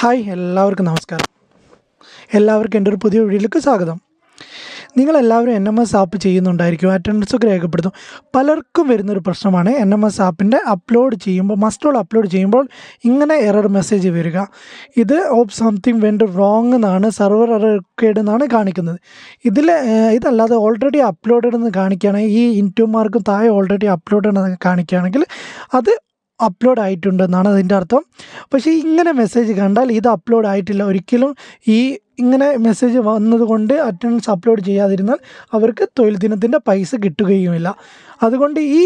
Hi എല്ലാവർക്കും നമസ്കാരം. എല്ലാവർക്കും എന്റെ ഒരു പുതിയ വീഡിയോയിലേക്ക് സ്വാഗതം. നിങ്ങളെല്ലാവരും എൻ എം എസ് ആപ്പ് ചെയ്യുന്നുണ്ടായിരിക്കും അറ്റൻഡൻസ് ഒക്കെ രേഖപ്പെടുത്തും. പലർക്കും വരുന്നൊരു പ്രശ്നമാണ് എൻ എം എസ് ആപ്പിന്റെ അപ്ലോഡ് ചെയ്യുമ്പോൾ മസ്റ്റ് ഓൾ അപ്ലോഡ് ചെയ്യുമ്പോൾ ഇങ്ങനെ എറർ മെസ്സേജ് വരിക. ഇത് ഓഫ് സംതിങ് വെൻഡ് റോങ് എന്നാണ് സെർവർ എറർ കേട് എന്നാണ് കാണിക്കുന്നത്. ഇതിൽ ഇതല്ലാതെ ഓൾറെഡി അപ്ലോഡഡ് എന്ന് കാണിക്കുകയാണെങ്കിൽ ഈ ഇന്റു മാർക്കും താഴെ ഓൾറെഡി അപ്ലോഡ് എന്ന് കാണിക്കുകയാണെങ്കിൽ അത് അപ്ലോഡ് ആയിട്ടുണ്ടെന്നാണ് അതിന്റെ അർത്ഥം. പക്ഷേ ഇങ്ങനെ മെസ്സേജ് കണ്ടാൽ ഇത് അപ്ലോഡ് ആയിട്ടില്ല. ഒരിക്കലും ഈ ഇങ്ങനെ മെസ്സേജ് വന്നതുകൊണ്ട് അറ്റൻഡൻസ് അപ്ലോഡ് ചെയ്യാതിരുന്നാൽ അവർക്ക് തൊഴിൽ ദിനത്തിന്റെ പൈസ കിട്ടുകയുമില്ല. അതുകൊണ്ട് ഈ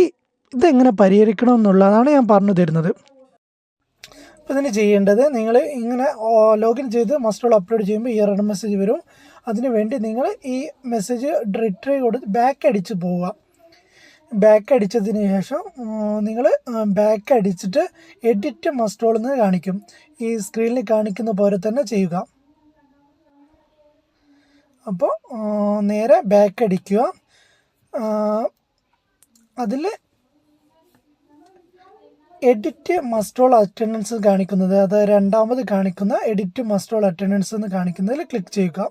ഇതെങ്ങനെ പരിഹരിക്കണം എന്നുള്ളതാണ് ഞാൻ പറഞ്ഞു തരുന്നത്. അപ്പോൾ ഇതിന് ചെയ്യേണ്ടത് നിങ്ങൾ ഇങ്ങനെ ലോഗിൻ ചെയ്ത് മസ്റ്റോൾ അപ്ലോഡ് ചെയ്യുമ്പോൾ ഈ എറർ മെസ്സേജ് വരും. അതിനുവേണ്ടി നിങ്ങൾ ഈ മെസ്സേജ് റിട്രൈ കൊടുത്ത് ബാക്ക് അടിച്ച് പോവുക. ബാക്ക് അടിച്ചതിന് ശേഷം നിങ്ങൾ ബാക്ക് അടിച്ചിട്ട് എഡിറ്റ് മസ്റ്റോൾ എന്ന് കാണിക്കും. ഈ സ്ക്രീനിൽ കാണിക്കുന്ന പോലെ തന്നെ ചെയ്യുക. അപ്പോൾ നേരെ ബാക്ക് അടിക്കുക. അതിൽ എഡിറ്റ് മസ്റ്റോൾ അറ്റൻഡൻസ് കാണിക്കുന്നത് അത് രണ്ടാമത് കാണിക്കുന്ന എഡിറ്റ് മസ്റ്റോൾ അറ്റൻഡൻസ് എന്ന് കാണിക്കുന്നതിൽ ക്ലിക്ക് ചെയ്യുക.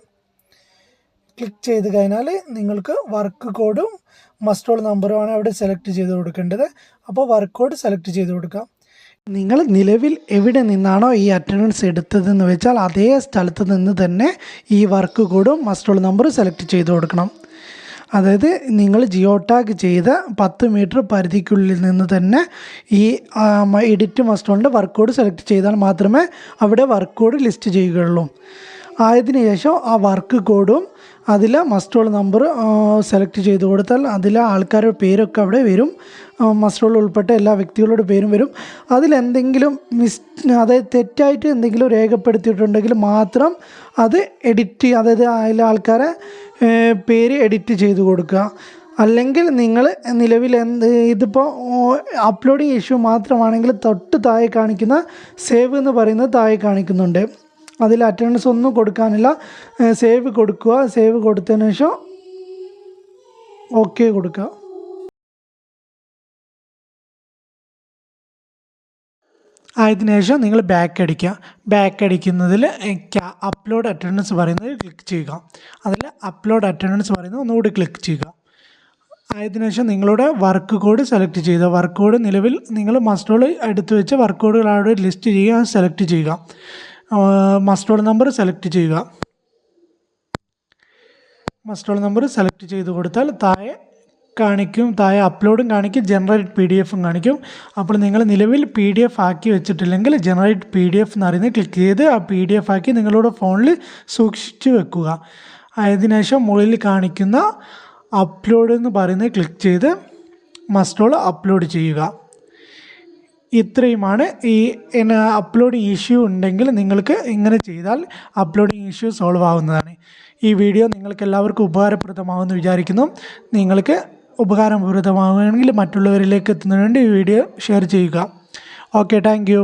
ക്ലിക്ക് ചെയ്ത് കഴിഞ്ഞാൽ നിങ്ങൾക്ക് വർക്ക് കോഡും മസ്റ്റോൾ നമ്പറുമാണ് അവിടെ സെലക്ട് ചെയ്ത് കൊടുക്കേണ്ടത്. അപ്പോൾ വർക്ക് കോഡ് സെലക്ട് ചെയ്ത് കൊടുക്കാം. നിങ്ങൾ നിലവിൽ എവിടെ നിന്നാണോ ഈ അറ്റൻഡൻസ് എടുത്തതെന്ന് വെച്ചാൽ അതേ സ്ഥലത്ത് നിന്ന് തന്നെ ഈ വർക്ക് കോഡും മസ്റ്റോൾ നമ്പറും സെലക്ട് ചെയ്ത് കൊടുക്കണം. അതായത് നിങ്ങൾ ജിയോ ടാഗ് ചെയ്ത പത്ത് മീറ്റർ പരിധിക്കുള്ളിൽ നിന്ന് തന്നെ ഈ എഡിറ്റ് മസ്റ്റോളിന്റെ വർക്ക് കോഡ് സെലക്ട് ചെയ്താൽ മാത്രമേ അവിടെ വർക്ക് കോഡ് ലിസ്റ്റ് ചെയ്യുകയുള്ളൂ. ആയതിനു ശേഷം ആ വർക്ക് കോഡും അതിൽ മസ്റ്റോൾ നമ്പർ സെലക്ട് ചെയ്ത് കൊടുത്താൽ അതിലെ ആൾക്കാരുടെ പേരൊക്കെ അവിടെ വരും. മസ്റ്റോൾ ഉൾപ്പെട്ട എല്ലാ വ്യക്തികളുടെ പേരും വരും. അതിലെന്തെങ്കിലും മിസ് അതായത് തെറ്റായിട്ട് എന്തെങ്കിലും രേഖപ്പെടുത്തിയിട്ടുണ്ടെങ്കിൽ മാത്രം അത് എഡിറ്റ് അതായത് അതിലെ ആൾക്കാരെ പേര് എഡിറ്റ് ചെയ്ത് കൊടുക്കുക. അല്ലെങ്കിൽ നിങ്ങൾ നിലവിൽ എന്ത് ഇതിപ്പോൾ അപ്ലോഡിങ് ഇഷ്യൂ മാത്രമാണെങ്കിൽ തൊട്ട് താഴെ കാണിക്കുന്ന സേവ് എന്ന് പറയുന്നത് താഴെ കാണിക്കുന്നുണ്ട്. അതിൽ അറ്റൻഡൻസ് ഒന്നും കൊടുക്കാനില്ല. സേവ് കൊടുക്കുക. സേവ് കൊടുത്തതിന് ശേഷം ഓക്കെ കൊടുക്കുക. ആയതിനു ശേഷം നിങ്ങൾ ബാക്ക് അടിക്കുക. ബാക്ക് അടിക്കുന്നതിൽ അപ്ലോഡ് അറ്റൻഡൻസ് പറയുന്നത് ക്ലിക്ക് ചെയ്യുക. അതിൽ അപ്ലോഡ് അറ്റൻഡൻസ് പറയുന്നത് ഒന്നുകൂടി ക്ലിക്ക് ചെയ്യുക. ആയതിനു ശേഷം നിങ്ങളുടെ വർക്ക് കോഡ് സെലക്ട് ചെയ്യുക. വർക്ക് കോഡ് നിലവിൽ നിങ്ങൾ മസ്റ്റോൾ എടുത്തു വെച്ച് വർക്ക് കോഡുകളുടെ ലിസ്റ്റ് ചെയ്യുക. സെലക്ട് ചെയ്യുക. മസ്റ്റോൾ നമ്പർ സെലക്ട് ചെയ്യുക. മസ്റ്റോൾ നമ്പർ സെലക്ട് ചെയ്ത് കൊടുത്താൽ താഴെ കാണിക്കും താഴെ അപ്ലോഡും കാണിക്കും ജനറേറ്റ് പി ഡി എഫും കാണിക്കും. അപ്പോൾ നിങ്ങൾ നിലവിൽ പി ഡി എഫ് ആക്കി വെച്ചിട്ടില്ലെങ്കിൽ ജനറേറ്റ് പി ഡി എഫ് എന്ന് അറിയുന്നത് ക്ലിക്ക് ചെയ്ത് ആ പി ഡി എഫ് ആക്കി നിങ്ങളുടെ ഫോണിൽ സൂക്ഷിച്ചു വെക്കുക. അതിനുശേഷം മുകളിൽ കാണിക്കുന്ന അപ്ലോഡ് എന്ന് പറയുന്നത് ക്ലിക്ക് ചെയ്ത് മസ്റ്റോൾ അപ്ലോഡ് ചെയ്യുക. ഇത്രയുമാണ്. ഈ അപ്ലോഡിങ് ഇഷ്യൂ ഉണ്ടെങ്കിൽ നിങ്ങൾക്ക് ഇങ്ങനെ ചെയ്താൽ അപ്ലോഡിങ് ഇഷ്യൂ സോൾവ് ആവുന്നതാണ്. ഈ വീഡിയോ നിങ്ങൾക്ക് എല്ലാവർക്കും ഉപകാരപ്രദമാകുമെന്ന് വിചാരിക്കുന്നു. നിങ്ങൾക്ക് ഉപകാരപ്രദമാവുകയാണെങ്കിൽ മറ്റുള്ളവരിലേക്ക് എത്തുന്നതിന് വേണ്ടി ഈ വീഡിയോ ഷെയർ ചെയ്യുക. Okay thank